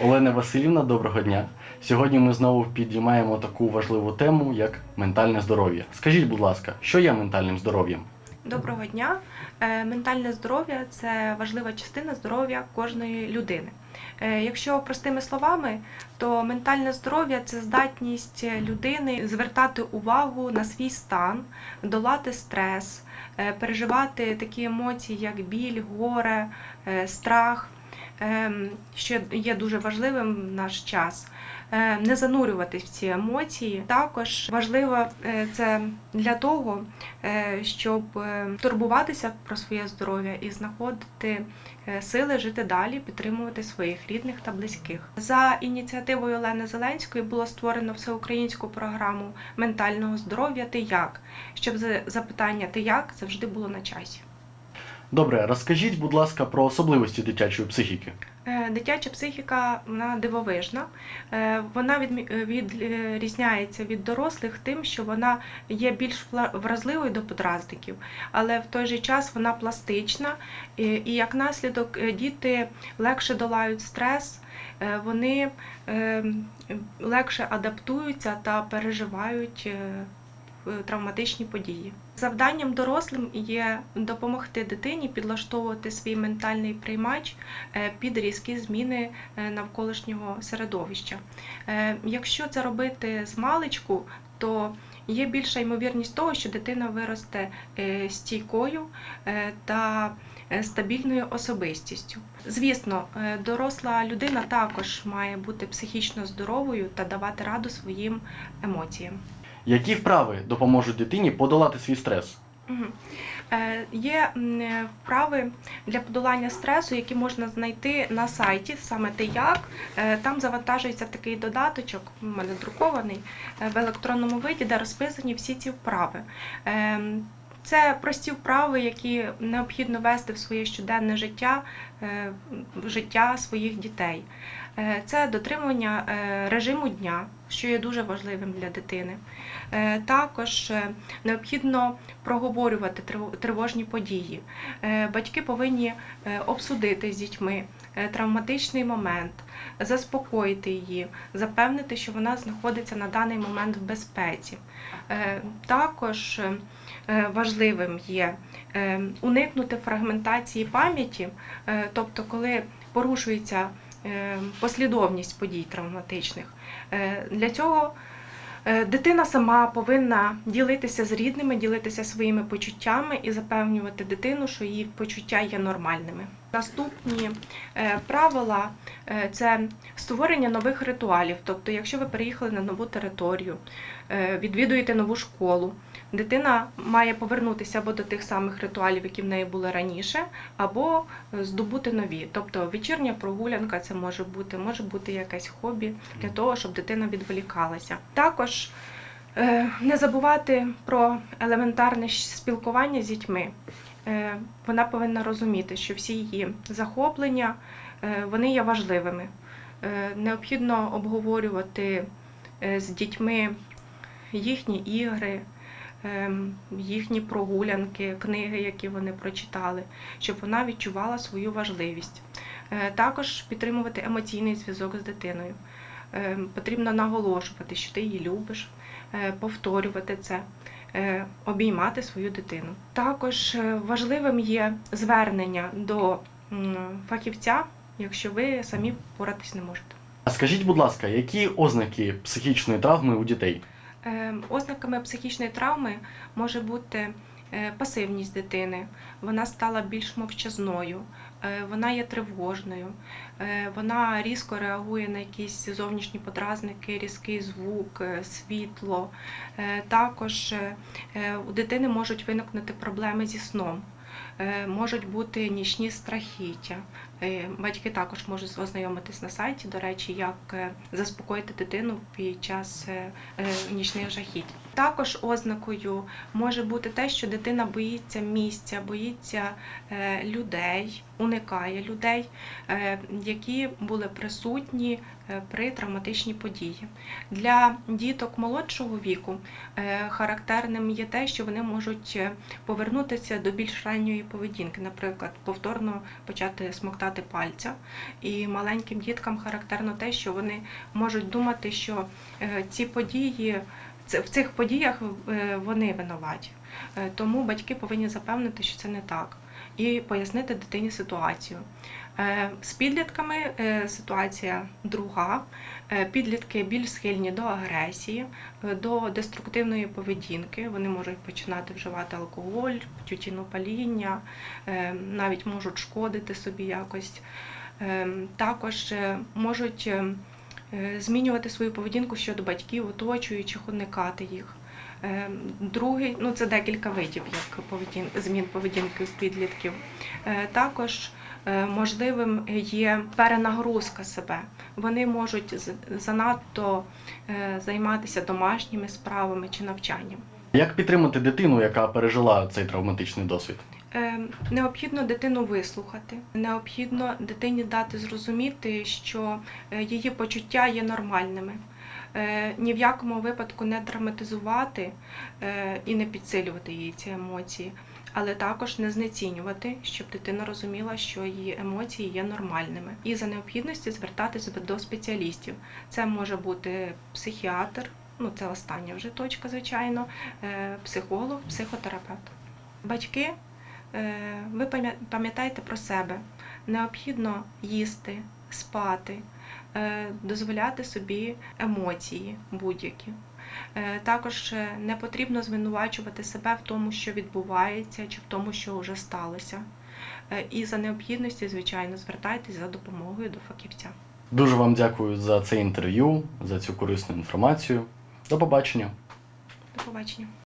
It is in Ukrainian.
Олена Васильівна, доброго дня. Сьогодні ми знову підіймаємо таку важливу тему, як ментальне здоров'я. Скажіть, будь ласка, що є ментальним здоров'ям? Доброго дня. Е, Ментальне здоров'я це важлива частина здоров'я кожної людини. Е, Якщо простими словами, то ментальне здоров'я це здатність людини звертати увагу на свій стан, долати стрес, е, переживати такі емоції, як біль, горе, страх, що є дуже важливим в наш час. Е, Не занурюватись в ці емоції. Також важливо е, це для того, е, щоб турбуватися про своє здоров'я і знаходити сили жити далі, підтримувати своїх рідних та близьких. За ініціативою Олени Зеленської було створено всеукраїнську програму ментального здоров'я Ти як, щоб за- запитання Ти як завжди було на часі. Добре, розкажіть, будь ласка, про особливості дитячої психіки. Е, Дитяча психіка вона дивовижна. Е, Вона е, відрізняється від дорослих тим, що вона є більш вразливою до подразників, але в той же час вона пластична, і, як наслідок діти легше долають стрес, вони е, легше адаптуються та переживають. Е, Травматичні події. Завданням дорослим є допомогти дитині підлаштовувати свій ментальний приймач е, під різкі зміни е, навколишнього середовища. Якщо це робити з маличку, то є більша ймовірність того, що дитина виросте стійкою та стабільною особистістю. Звісно, доросла людина також має бути психічно здоровою та давати раду своїм емоціям. Які вправи допоможуть дитині подолати свій стрес? Е, Є е, вправи для подолання стресу, які можна знайти на сайті, саме ти як. Е, Там завантажується такий додаточок, у мене друкований в електронному виді, де розписані всі ці вправи. Це прості вправи, які необхідно вести в своє щоденне життя, в життя своїх дітей. Це дотримання режиму дня, що є дуже важливим для дитини. Е, Також е, необхідно проговорювати тривожні події. Е, Батьки повинні обсудити з дітьми травматичний момент, заспокоїти її, запевнити, що вона знаходиться на даний момент в безпеці. Також важливим є уникнути фрагментації пам'яті, тобто, коли порушується послідовність подій травматичних. Е, Для цього Е, Дитина сама повинна ділитися з рідними, ділитися своїми почуттями і запевнювати дитину, що її почуття є нормальними. Наступні е, правила е, це створення нових ритуалів. Тобто, якщо ви переїхали на нову територію, е, відвідуєте нову школу, дитина має повернутися або до тих самих ритуалів, які в неї були раніше, або е, здобути нові. Тобто вечірня прогулянка це може бути, може бути якесь хобі для того, щоб дитина відволікалася. Також е, не забувати про елементарне спілкування з дітьми. Е, Вона повинна розуміти, що всі її захоплення вони є важливими. Необхідно обговорювати з дітьми їхні ігри, їхні прогулянки, книги, які вони прочитали, щоб вона відчувала свою важливість. Е, Також підтримувати емоційний зв'язок з дитиною. Е, Потрібно наголошувати, що ти її любиш, е, повторювати це, е, обіймати свою дитину. Також важливим є звернення до фахівця, якщо ви самі впоратись не можете. А скажіть, будь ласка, які ознаки психічної травми у дітей? Е, Ознаками психічної травми може бути е, пасивність дитини, вона стала більш мовчазною, е, вона є тривожною, е, вона різко реагує на якісь зовнішні подразники, різкий звук, світло. Також у дитини можуть виникнути проблеми зі сном. Можуть бути нічні страхіття. Е, Батьки також можуть ознайомитись на сайті, до речі, як е, заспокоїти дитину під час е, нічних жахіть. Також ознакою може бути те, що дитина боїться місця, боїться е, людей, уникає людей, е, які були присутні е, при травматичній події. Для діток молодшого віку характерним є те, що вони можуть повернутися до більш ранньої поведінки, наприклад, повторно почати смоктати пальця. І маленьким діткам характерно те, що вони можуть думати, що ці події. В цих подіях е, вони винуваті. Е, Тому батьки повинні запевнити, що це не так, і пояснити дитині ситуацію. Е, З підлітками ситуація друга. Підлітки більш схильні до агресії, до деструктивної поведінки. Вони можуть починати вживати алкоголь, тютюнопаління, е, навіть можуть шкодити собі якось. Е, Також можуть е, е, змінювати свою поведінку щодо батьків, оточуючих, уникати їх. Е, Другий, ну це декілька видів як поведін, змін поведінки підлітків. Е, Також е, можливим є перенагрузка себе. Вони можуть занадто е, займатися домашніми справами чи навчанням. Як підтримати дитину, яка пережила цей травматичний досвід? Е, Необхідно дитину вислухати, необхідно дитині дати зрозуміти, що е, її почуття є нормальними. Е, Ні в якому випадку не драматизувати е, і не підсилювати її ці емоції, але також не знецінювати, щоб дитина розуміла, що її емоції є нормальними. І за необхідності звертатися до спеціалістів. Це може бути психіатр, ну це остання вже точка, звичайно, психолог, психотерапевт. Батьки ви пам'я- пам'ятайте про себе. Необхідно їсти, спати, е, дозволяти собі емоції будь-які. Е, Також е, не потрібно звинувачувати себе в тому, що відбувається, чи в тому, що вже сталося. Е, І за необхідності, звичайно, звертайтесь за допомогою до фахівця. Дуже вам дякую за це інтерв'ю, за цю корисну інформацію. До побачення. До побачення.